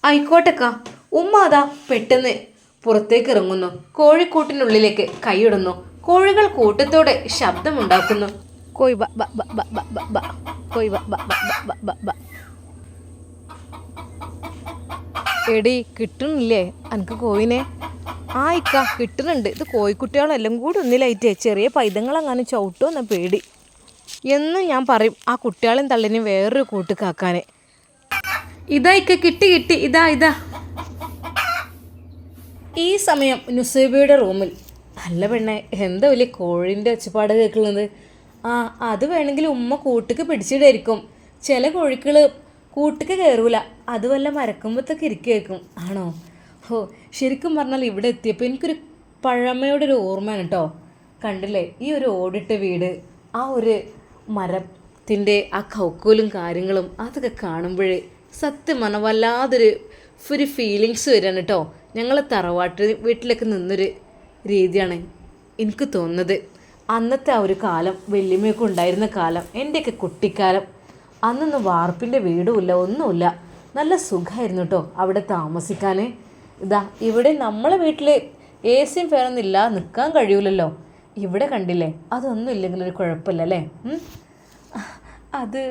ആയിക്കോട്ടെക്ക. ഉമ്മ അതാ പെട്ടെന്ന് പുറത്തേക്ക് ഇറങ്ങുന്നു. കോഴിക്കൂട്ടിനുള്ളിലേക്ക് കൈയിടുന്നു. കോഴികൾ കൂട്ടത്തോടെ ശബ്ദമുണ്ടാക്കുന്നു. കോയി ബ ബ ബ ബ ബ ബ ബ കോയി ബ ബ ബ ബ ബ ബ എടി കിട്ടണില്ലേ എനിക്ക് കോയിനെ ആ കിട്ടുന്നുണ്ട് ഇത് കോഴിക്കുട്ടികളെല്ലാം കൂടി ഒന്നിലായിട്ടേ ചെറിയ പൈതങ്ങളെങ്ങാനും ചവിട്ടുമെന്ന പേടി എന്നും ഞാൻ പറയും ആ കുട്ടികളെയും തള്ളിനും വേറൊരു കൂട്ട് കാക്കാനെ കിട്ടി കിട്ടി ഇതാ ഇതാ ഈ സമയം നുസൈബയുടെ റൂമിൽ അല്ല പെണ്ണെ എന്താ വലിയ കോഴിന്റെ ഒച്ചപ്പാട് കേൾക്കുന്നത് ആ അത് വേണമെങ്കിൽ ഉമ്മ കൂട്ടുക്ക് പിടിച്ചിടായിരിക്കും. ചില കോഴികൾ കൂട്ടുക്ക് കയറൂല. അത് വല്ല മരക്കുമ്പത്തൊക്കെ ഇരിക്കും ആണോ? ഓ ശരിക്കും പറഞ്ഞാൽ ഇവിടെ എത്തിയപ്പോൾ എനിക്കൊരു പഴമയുടെ ഒരു ഓർമ്മയാണ് കേട്ടോ കണ്ടില്ലേ? ഈ ഒരു ഓടിട്ട വീട് ആ ഒരു മരത്തിന്റെ ആ കൗക്കൂലും കാര്യങ്ങളും അതൊക്കെ കാണുമ്പോൾ സത്യം പറഞ്ഞാൽ വല്ലാതൊരു ഒരു ഫീലിങ്സ് വരികയാണ് കേട്ടോ ഞങ്ങൾ തറവാട്ട് വീട്ടിലൊക്കെ നിന്നൊരു രീതിയാണ് എനിക്ക് തോന്നുന്നത്. അന്നത്തെ ആ ഒരു കാലം വല്യമ്മയൊക്കെ ഉണ്ടായിരുന്ന കാലം എന്റെയൊക്കെ കുട്ടിക്കാലം. അന്നൊന്നും വാർപ്പിന്റെ വീടുമില്ല ഒന്നുമില്ല. നല്ല സുഖമായിരുന്നു കേട്ടോ അവിടെ താമസിക്കാൻ ഇതാ ഇവിടെ നമ്മളെ വീട്ടിൽ എ സിയും ഫാനൊന്നും ഇല്ല നിൽക്കാൻ കഴിയൂലല്ലോ. ഇവിടെ കണ്ടില്ലേ അതൊന്നും ഇല്ലെങ്കിൽ ഒരു കുഴപ്പമില്ല അല്ലേ? അത്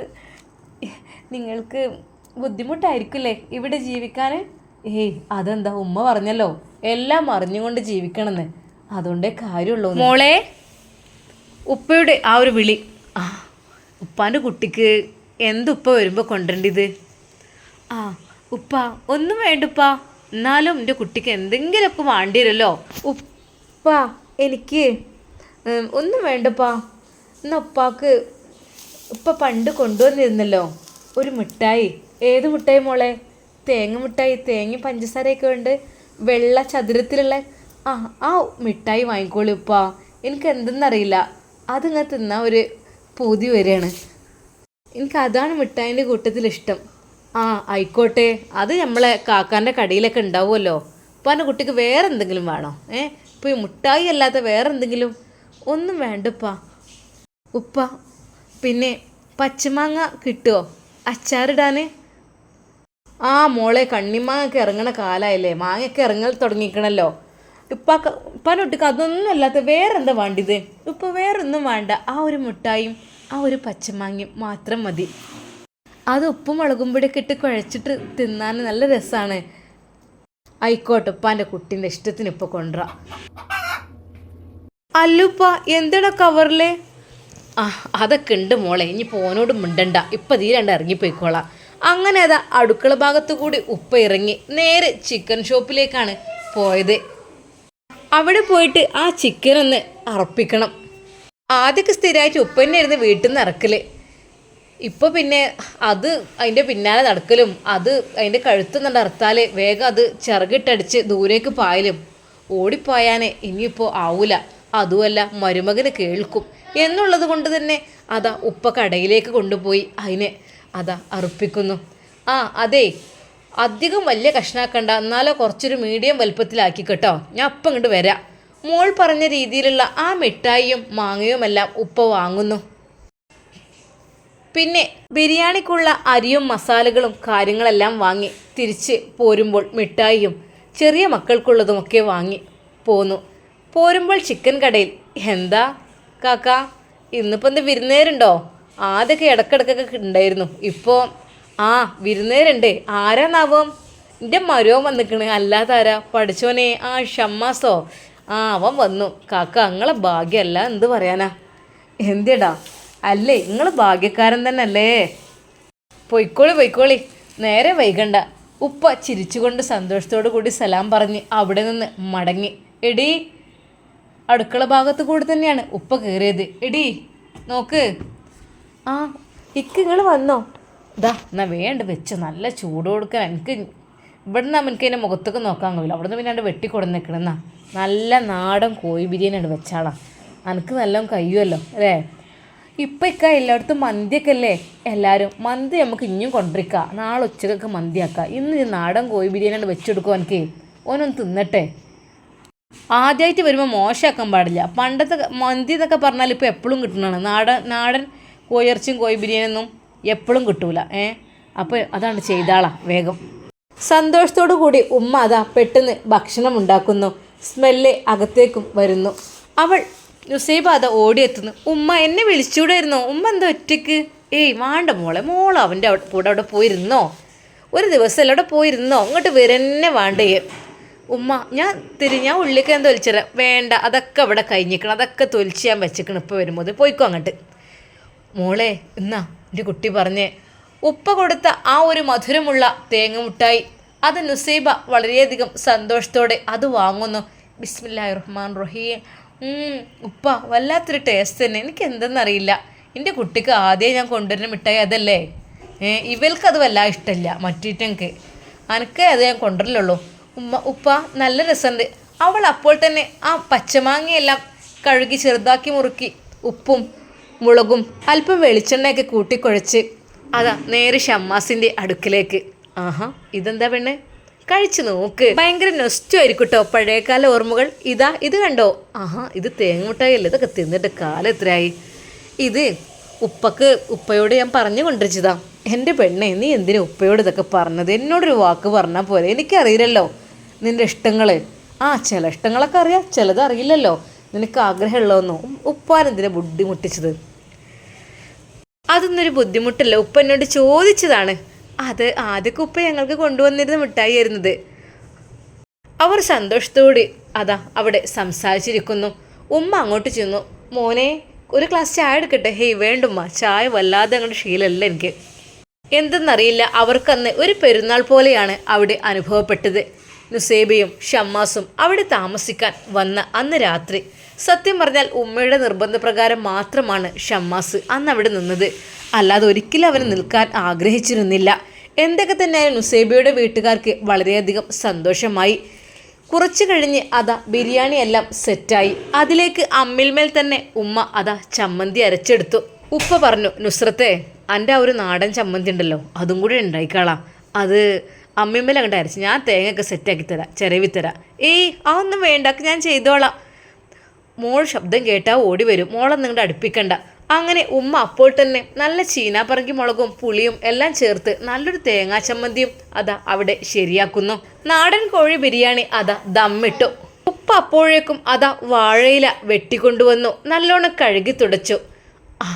നിങ്ങൾക്ക് ബുദ്ധിമുട്ടായിരിക്കില്ലേ ഇവിടെ ജീവിക്കാൻ ഏയ് അതെന്താ ഉമ്മ പറഞ്ഞല്ലോ എല്ലാം അറിഞ്ഞുകൊണ്ട് ജീവിക്കണമെന്ന്. അതുകൊണ്ടേ കാര്യമുള്ളൂ മോളെ ഉപ്പയുടെ ആ ഒരു വിളി. ആ ഉപ്പാന്റെ കുട്ടിക്ക് എന്തുപ്പ വരുമ്പോൾ കൊണ്ടുവരേണ്ടത്? ആ ഉപ്പ ഒന്നും വേണ്ടുപ്പ എന്നാലും എന്റെ കുട്ടിക്ക് എന്തെങ്കിലുമൊക്കെ വേണ്ടി വരുമല്ലോ. ഉപ്പ എനിക്ക് ഒന്നും വേണ്ടപ്പാ എന്നാ ഉപ്പാക്ക് ഉപ്പ പണ്ട് കൊണ്ടുവന്നിരുന്നല്ലോ. ഒരു മിഠായി. ഏത് മിഠായി മോളെ? തേങ്ങ മിഠായി തേങ്ങ പഞ്ചസാരയൊക്കെ ഉണ്ട് വെള്ള ചതുരത്തിലുള്ള ആ ആ മിഠായി വാങ്ങിക്കോളൂ ഉപ്പ. എനിക്ക് എന്തെന്നറിയില്ല. അതിങ്ങനെ തിന്നാൻ ഒരു പൂതി വരികയാണ് എനിക്ക് അതാണ് മിഠായിന്റെ കൂട്ടത്തിൽ ഇഷ്ടം ആ ആയിക്കോട്ടെ. അത് നമ്മളെ കാക്കാന്റെ കടയിലൊക്കെ ഉണ്ടാവുമല്ലോ. അപ്പോൾ എന്റെ കുട്ടിക്ക് വേറെ എന്തെങ്കിലും വേണോ? ഏ? ഇപ്പോൾ ഈ മിഠായി അല്ലാത്ത വേറെ എന്തെങ്കിലും? ഒന്നും വേണ്ടപ്പാ. ഉപ്പ പിന്നെ പച്ചമാങ്ങ കിട്ടുമോ അച്ചാറിടാൻ ആ മോളെ കണ്ണിമാങ്ങൊക്കെ ഇറങ്ങണ കാലമായില്ലേ മാങ്ങയൊക്കെ ഇറങ്ങൽ തുടങ്ങിക്കണല്ലോ. ഇപ്പം ഉപ്പാനൊട്ടുക്ക് അതൊന്നും അല്ലാത്ത വേറെന്താ വേണ്ടിയത് ഇപ്പം വേറൊന്നും വേണ്ട. ആ ഒരു മുട്ടായും ആ ഒരു പച്ചമാങ്ങയും മാത്രം മതി. അത് ഉപ്പും മുളകും പൊടിയൊക്കെ ഇട്ട് കുഴച്ചിട്ട് തിന്നാൻ നല്ല രസമാണ് ആയിക്കോട്ടെ ഉപ്പാന്റെ കുട്ടീന്റെ ഇഷ്ടത്തിന് ഇപ്പോൾ കൊണ്ടുവരാം. അല്ലുപ്പ എന്താണ് കവറിലെ? ആ അതൊക്കെ ഉണ്ട് മോളെ. ഇനി പോനോട് മിണ്ടണ്ട. ഇപ്പം തീരണ്ട ഇറങ്ങിപ്പോയിക്കോളാം. അങ്ങനെ അതാ അടുക്കള ഭാഗത്തു കൂടി ഉപ്പ ഇറങ്ങി നേരെ ചിക്കൻ ഷോപ്പിലേക്കാണ് പോയത്. അവിടെ പോയിട്ട് ആ ചിക്കൻ ഒന്ന് അറപ്പിക്കണം. ആദ്യമൊക്കെ സ്ഥിരമായിട്ട് ഉപ്പ തന്നെയായിരുന്നു വീട്ടിൽ നിന്ന് ഇറക്കൽ. ഇപ്പോൾ പിന്നെ അത് അതിന്റെ പിന്നാലെ നടക്കലും അത് അതിന്റെ കഴുത്ത് നിന്നിട്ട് ഇറത്താൽ വേഗം അത് ചിറകിട്ടടിച്ച് ദൂരേക്ക് പായലും. ഓടിപ്പോയാനെ ഇനിയിപ്പോൾ ആവൂല അതുമല്ല മരുമകന് കേൾക്കും. എന്നുള്ളത് കൊണ്ട് തന്നെ അതാ ഉപ്പ കടയിലേക്ക് കൊണ്ടുപോയി അതിനെ അതാ അർപ്പിക്കുന്നു ആ അതെ അധികം വലിയ കഷ്ണാക്കണ്ട. എന്നാലോ കുറച്ചൊരു മീഡിയം വലുപ്പത്തിലാക്കി കേട്ടോ. ഞാൻ അപ്പം ഇങ്ങോട്ട് വരാം. മോൾ പറഞ്ഞ രീതിയിലുള്ള ആ മിഠായിയും മാങ്ങയുമെല്ലാം ഉപ്പ വാങ്ങുന്നു. പിന്നെ ബിരിയാണിക്കുള്ള അരിയും മസാലകളും കാര്യങ്ങളെല്ലാം വാങ്ങി തിരിച്ച് പോരുമ്പോൾ മിഠായിയും ചെറിയ മക്കൾക്കുള്ളതുമൊക്കെ വാങ്ങി പോന്നു. പോരുമ്പോൾ ചിക്കൻ കടയിൽ. എന്താ? കാക്ക ഇന്നിപ്പോൾ എന്ത് വിരുന്നേരുണ്ടോ ആദ്യമൊക്കെ ഇടക്കിടക്കൊക്കെ ഉണ്ടായിരുന്നു. ഇപ്പോൾ ആ വിരുന്നേരുണ്ട് ആരാന്നാവും എന്റെ മരവും വന്നിക്കണ്. അല്ലാതാരാ പഠിച്ചോനെ ആ ഷമ്മാസോ. ആ അവൻ വന്നു. കാക്ക നിങ്ങളെ ഭാഗ്യമല്ല എന്ത് പറയാനാ? എന്തിടാ? അല്ലേ നിങ്ങൾ ഭാഗ്യക്കാരൻ തന്നെ അല്ലേ പൊയ്ക്കോളി പൊയ്ക്കോളി. നേരെ വൈകണ്ട. ഉപ്പ ചിരിച്ചുകൊണ്ട് സന്തോഷത്തോടു കൂടി സലാം പറഞ്ഞ് അവിടെ നിന്ന് മടങ്ങി. എടി അടുക്കള ഭാഗത്ത് കൂടി തന്നെയാണ് ഉപ്പ കയറിയത്. എടി നോക്ക്. ആ ഇക്ക് നിങ്ങൾ വന്നോ? ഇതാ എന്നാ വേണ്ട വെച്ച് നല്ല ചൂട് കൊടുക്കാൻ. എനിക്ക് ഇവിടുന്ന് നമുക്ക് അതിന്റെ മുഖത്തൊക്കെ നോക്കാൻ കഴിയില്ല. അവിടുന്ന് പിന്നെ വെട്ടി കൊടുന്നേക്കണെന്നാ നല്ല നാടൻ കോഴി ബിരിയാണിയാണ് വെച്ചാളാ. എനിക്ക് നല്ല കഴിയുമല്ലോ അല്ലേ? ഇപ്പം ഇക്ക എല്ലായിടത്തും മന്തിയൊക്കെ അല്ലേ? എല്ലാവരും മന്തി നമുക്ക് ഇനിയും കൊണ്ടിരിക്കാം നാളെ ഉച്ചക്കൊക്കെ മന്തിയാക്കാം ഇന്ന് നാടൻ കോഴി ബിരിയാണിയാണ് വെച്ചെടുക്കും എനിക്ക് ഓനൊന്ന് തിന്നട്ടെ. ആദ്യമായിട്ട് വരുമ്പോൾ മോശമാക്കാൻ പാടില്ല. പണ്ടത്തെ മന്തി എന്നൊക്കെ പറഞ്ഞാൽ ഇപ്പോൾ എപ്പോഴും കിട്ടുന്നതാണ് നാടൻ നാടൻ കോയിറച്ചിയും കോഴി ബിരിയാണിയൊന്നും എപ്പോഴും കിട്ടൂല ഏ? അപ്പോൾ അതാണ് ചെയ്താളാ വേഗം. സന്തോഷത്തോടു കൂടി ഉമ്മ അതാ പെട്ടെന്ന് ഭക്ഷണം ഉണ്ടാക്കുന്നു. സ്മെല്ല് അകത്തേക്കും വരുന്നു. അവൾ നുസൈബ അതാ ഓടിയെത്തുന്നു. ഉമ്മ എന്നെ വിളിച്ചുകൂടായിരുന്നോ ഉമ്മ എന്താ ഒറ്റയ്ക്ക് ഏയ് വേണ്ട മോളെ മോൾ അവന്റെ അവിടെ കൂടെ അവിടെ പോയിരുന്നോ? ഒരു ദിവസം അല്ല അവിടെ പോയിരുന്നോ? അങ്ങോട്ട് വരന്നെ വേണ്ടേ? ഉമ്മ ഞാൻ തിരി ഞാൻ ഉള്ളിലേക്ക് ഞാൻ തൊലിച്ചരാം വേണ്ട അതൊക്കെ അവിടെ കഴിഞ്ഞിക്കണം അതൊക്കെ തൊലിച്ച് ഞാൻ വെച്ചിക്കണം ഇപ്പോൾ വരുമ്പോൾ പോയിക്കോ അങ്ങോട്ട്. മോളെ എന്നാ? എന്റെ കുട്ടി പറഞ്ഞേ ഉപ്പ കൊടുത്ത ആ ഒരു മധുരമുള്ള തേങ്ങ മുട്ടായി അത് നുസൈബ വളരെയധികം സന്തോഷത്തോടെ അത് വാങ്ങുന്നു. ബിസ്മില്ലാ റഹ്മാൻ റഹീം ഉപ്പ വല്ലാത്തൊരു ടേസ്റ്റ് തന്നെ. എനിക്ക് എന്തെന്നറിയില്ല. എന്റെ കുട്ടിക്ക് ആദ്യം ഞാൻ കൊണ്ടുവരുന്ന മിഠായി അതല്ലേ? ഇവൽക്കത് വല്ലാതെ ഇഷ്ടമില്ല മറ്റേറ്റങ്ങൾക്ക് അനക്ക് അത് ഞാൻ കൊണ്ടുവരില്ലുള്ളൂ ഉമ്മ ഉപ്പ നല്ല രസമുണ്ട് അവൾ അപ്പോൾ തന്നെ ആ പച്ചമാങ്ങയെല്ലാം കഴുകി ചെറുതാക്കി മുറുക്കി ഉപ്പും മുളകും അല്പം വെളിച്ചെണ്ണയൊക്കെ കൂട്ടിക്കുഴച്ച്. അതാ നേരെ ഷമ്മാസിന്റെ അടുക്കിലേക്ക്. ആഹാ ഇതെന്താ പെണ്ണ്? കഴിച്ചു നോക്ക്. ഭയങ്കര നൊസ്റ്റുമായിരിക്കും കേട്ടോ പഴയകാല ഓർമ്മകൾ. ഇതാ ഇത് കണ്ടോ? ആഹാ ഇത് തേങ്ങമുട്ടായല്ലേ? ഇതൊക്കെ തിന്നിട്ട് കാലം എത്രയായി? ഇത് ഉപ്പക്ക് ഉപ്പയോട് ഞാൻ പറഞ്ഞു കൊണ്ടിരിച്ചതാ എന്റെ പെണ്ണെ നീ എന്തിനാ ഉപ്പയോട് ഇതൊക്കെ പറഞ്ഞത്? എന്നോടൊരു വാക്ക് പറഞ്ഞാൽ പോലെ എനിക്കറിയില്ലല്ലോ നിന്റെ ഇഷ്ടങ്ങൾ ആ ചില ഇഷ്ടങ്ങളൊക്കെ അറിയാം ചിലത് അറിയില്ലല്ലോ. നിനക്ക് ആഗ്രഹമുള്ളതെന്നോ? ഉപ്പാനെന്തിനാ ബുദ്ധിമുട്ടിച്ചത്? അതൊന്നൊരു ബുദ്ധിമുട്ടല്ല. ഉപ്പ എന്നോട് ചോദിച്ചതാണ്. അത് ആദ്യമൊക്കെ ഉപ്പ ഞങ്ങൾക്ക് കൊണ്ടുവന്നിരുന്ന മിഠായി ആയിരുന്നത് അവർ സന്തോഷത്തോടെ അതാ അവിടെ സംസാരിച്ചിരിക്കുന്നു. ഉമ്മ അങ്ങോട്ട് ചെന്നു. മോനെ ഒരു ഗ്ലാസ് ചായ എടുക്കട്ടെ? ഹേയ് വേണ്ടുമ്മ ചായ വല്ലാതെ അങ്ങോട്ട് ശീലമല്ല എനിക്ക്. എന്തെന്നറിയില്ല. അവർക്കന്ന് ഒരു പെരുന്നാൾ പോലെയാണ് അവിടെ അനുഭവപ്പെട്ടത്. നുസേബയും ഷമ്മാസും അവിടെ താമസിക്കാൻ വന്ന അന്ന് രാത്രി. സത്യം പറഞ്ഞാൽ ഉമ്മയുടെ നിർബന്ധപ്രകാരം മാത്രമാണ് ഷമ്മാസ് അന്ന് അവിടെ നിന്നത്. അല്ലാതെ ഒരിക്കലും അവന് നിൽക്കാൻ ആഗ്രഹിച്ചിരുന്നില്ല. എന്തൊക്കെ തന്നെയായാലും നുസൈബയുടെ വീട്ടുകാർക്ക് വളരെയധികം സന്തോഷമായി. കുറച്ച് കഴിഞ്ഞ് അതാ ബിരിയാണി എല്ലാം സെറ്റായി. അതിലേക്ക് അമ്മിൽമേൽ തന്നെ ഉമ്മ അതാ ചമ്മന്തി അരച്ചെടുത്തു. ഉപ്പ പറഞ്ഞു നുസ്രത്തെ എന്റെ ആ ഒരു നാടൻ ചമ്മന്തി ഉണ്ടല്ലോ അതും കൂടി ഉണ്ടായിക്കളാം. അത് അമ്മിമ്മേൽ അരച്ച് ഞാൻ തേങ്ങയൊക്കെ സെറ്റാക്കി തരാം ചിരവി തരാം ഏയ് ആ ഒന്നും വേണ്ട ഞാൻ ചെയ്തോളാം. മോൾ ശബ്ദം കേട്ടാൽ ഓടി വരും. മോളെ നിങ്ങളുടെ അടുപ്പിക്കണ്ട. അങ്ങനെ ഉമ്മ അപ്പോൾ തന്നെ നല്ല ചീനാപ്പറങ്കി മുളകും പുളിയും എല്ലാം ചേർത്ത് നല്ലൊരു തേങ്ങാ ചമ്മന്തിയും അതാ അവിടെ ശരിയാക്കുന്നു. നാടൻ കോഴി ബിരിയാണി അതാ ദമ്മിട്ടു. ഉപ്പ അപ്പോഴേക്കും അതാ വാഴയില വെട്ടിക്കൊണ്ടുവന്നു. നല്ലോണം കഴുകി തുടച്ചു. ആ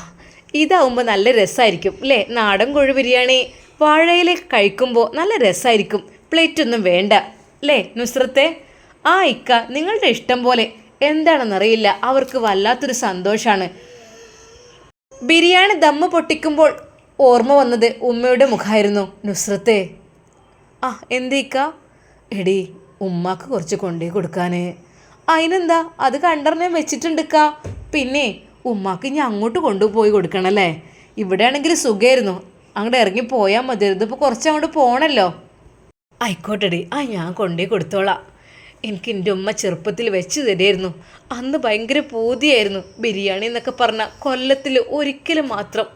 ഇതാവുമ്പോൾ നല്ല രസമായിരിക്കും അല്ലേ നാടൻ കോഴി ബിരിയാണി വാഴയില കഴിക്കുമ്പോൾ നല്ല രസമായിരിക്കും പ്ലേറ്റൊന്നും വേണ്ട അല്ലേ നുസ്രത്തെ? ആ ഇക്ക നിങ്ങളുടെ ഇഷ്ടം പോലെ എന്താണെന്നറിയില്ല. അവർക്ക് വല്ലാത്തൊരു സന്തോഷമാണ് ബിരിയാണി ദമ്മ് പൊട്ടിക്കുമ്പോൾ ഓർമ്മ വന്നത് ഉമ്മയുടെ മുഖമായിരുന്നു നുസ്രത്തെ. ആ എന്തേക്ക എടി ഉമ്മാക്ക് കുറച്ച് കൊണ്ടേ കൊടുക്കാന്. അതിനെന്താ അത് കണ്ടറിഞ്ഞ വെച്ചിട്ടുണ്ടിക്ക പിന്നെ ഉമ്മാക്ക് ഞാൻ അങ്ങോട്ട് കൊണ്ടുപോയി കൊടുക്കണല്ലേ? ഇവിടെ ആണെങ്കിൽ സുഖമായിരുന്നു അങ്ങോട്ട് ഇറങ്ങി പോയാൽ മതിയായിരുന്നു. ഇപ്പോൾ കുറച്ച് അങ്ങോട്ട് പോകണല്ലോ ആയിക്കോട്ടെടി. ആ ഞാൻ കൊണ്ടേ കൊടുത്തോളാം. എനിക്ക് എന്റെ ഉമ്മ ചെറുപ്പത്തിൽ വെച്ച് തരുമായിരുന്നു അന്ന് ഭയങ്കര പൂതിയായിരുന്നു. ബിരിയാണി എന്നൊക്കെ പറഞ്ഞ കൊല്ലത്തിൽ ഒരിക്കലും മാത്രം.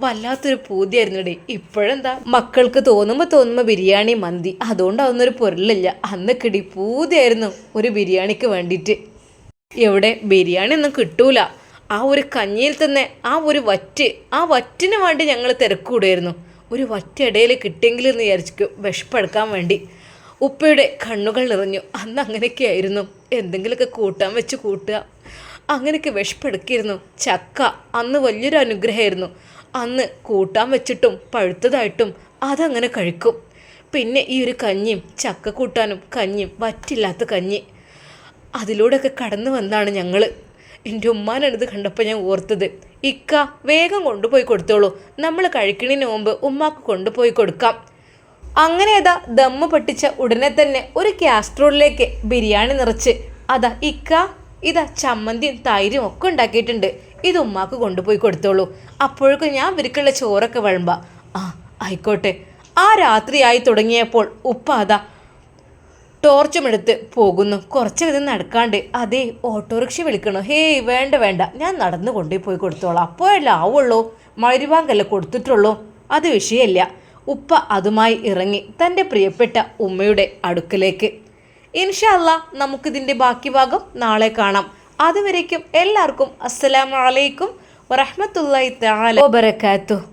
വല്ലാത്തൊരു പൂതിയായിരുന്നു ഡേ ഇപ്പോഴെന്താ? മക്കൾക്ക് തോന്നുമ്പോൾ തോന്നുമ്പോൾ ബിരിയാണി മന്തി. അതുകൊണ്ടാവുന്നൊരു പൊരുളില്ല. അന്നൊക്കെ ഡി പൂതിയായിരുന്നു ഒരു ബിരിയാണിക്ക് വേണ്ടിയിട്ട്. എവിടെ? ബിരിയാണി ഒന്നും കിട്ടൂല. ആ ഒരു കഞ്ഞിയിൽ തന്നെ ആ ഒരു വറ്റ് ആ വറ്റിന് വേണ്ടി ഞങ്ങൾ തിരക്കൂടായിരുന്നു ഒരു വറ്റ ഇടയിൽ കിട്ടിയെങ്കിൽ എന്ന് വിചാരിച്ചു വിഷപ്പെടുക്കാൻ വേണ്ടി. ഉപ്പയുടെ കണ്ണുകൾ നിറഞ്ഞു. അന്ന് അങ്ങനെയൊക്കെ ആയിരുന്നു എന്തെങ്കിലുമൊക്കെ കൂട്ടാൻ വെച്ച് കൂട്ടുക. അങ്ങനെയൊക്കെ വിഷപ്പെടുക്കിയിരുന്നു. ചക്ക അന്ന് വലിയൊരു അനുഗ്രഹമായിരുന്നു. അന്ന് കൂട്ടാൻ വെച്ചിട്ടും പഴുത്തതായിട്ടും അതങ്ങനെ കഴിക്കും. പിന്നെ ഈ ഒരു കഞ്ഞിയും ചക്ക കൂട്ടാനും കഞ്ഞിയും വറ്റില്ലാത്ത കഞ്ഞി അതിലൂടെയൊക്കെ കടന്നു വന്നാണ് ഞങ്ങൾ എന്റെ ഉമ്മാനാണിത് കണ്ടപ്പോൾ ഞാൻ ഓർത്തത്. ഇക്ക വേഗം കൊണ്ടുപോയി കൊടുത്തോളൂ. നമ്മൾ കഴിക്കണതിന് മുമ്പ് ഉമ്മാക്ക് കൊണ്ടുപോയി കൊടുക്കാം. അങ്ങനെ അതാ ദമ്മ് പൊട്ടിച്ച ഉടനെ തന്നെ ഒരു കാസ്ട്രോളിലേക്ക് ബിരിയാണി നിറച്ച്. അതാ ഇക്ക ഇതാ ചമ്മന്തിയും തൈരും ഒക്കെ ഉണ്ടാക്കിയിട്ടുണ്ട്. ഇത് ഉമ്മാക്ക് കൊണ്ടുപോയി കൊടുത്തോളൂ. അപ്പോഴേക്കും ഞാൻ ഇവർക്കുള്ള ചോറൊക്കെ വിളമ്പ. ആ ആയിക്കോട്ടെ. ആ രാത്രിയായി തുടങ്ങിയപ്പോൾ ഉപ്പ അതാ ടോർച്ചുമെടുത്ത് പോകുന്നു. കുറച്ചൊക്കെ നടക്കാണ്ട്. അതേ ഓട്ടോറിക്ഷ വിളിക്കണോ. ഹേയ് വേണ്ട വേണ്ട. ഞാൻ നടന്നു കൊണ്ടുപോയി കൊടുത്തോളാം. അപ്പോഴല്ല ആവുള്ളൂ. മരുവാങ്കല്ല കൊടുത്തിട്ടുള്ളൂ. അത് വിഷയമല്ല. ഉപ്പ അതുമായി ഇറങ്ങി തന്റെ പ്രിയപ്പെട്ട ഉമ്മയുടെ അടുക്കലേക്ക്. ഇൻഷല്ല നമുക്കിതിന്റെ ബാക്കി ഭാഗം നാളെ കാണാം. അതുവരേക്കും എല്ലാവർക്കും അസ്സലാമലൈക്കും വറഹമത്തല്ലാ വബറകാതുഹു.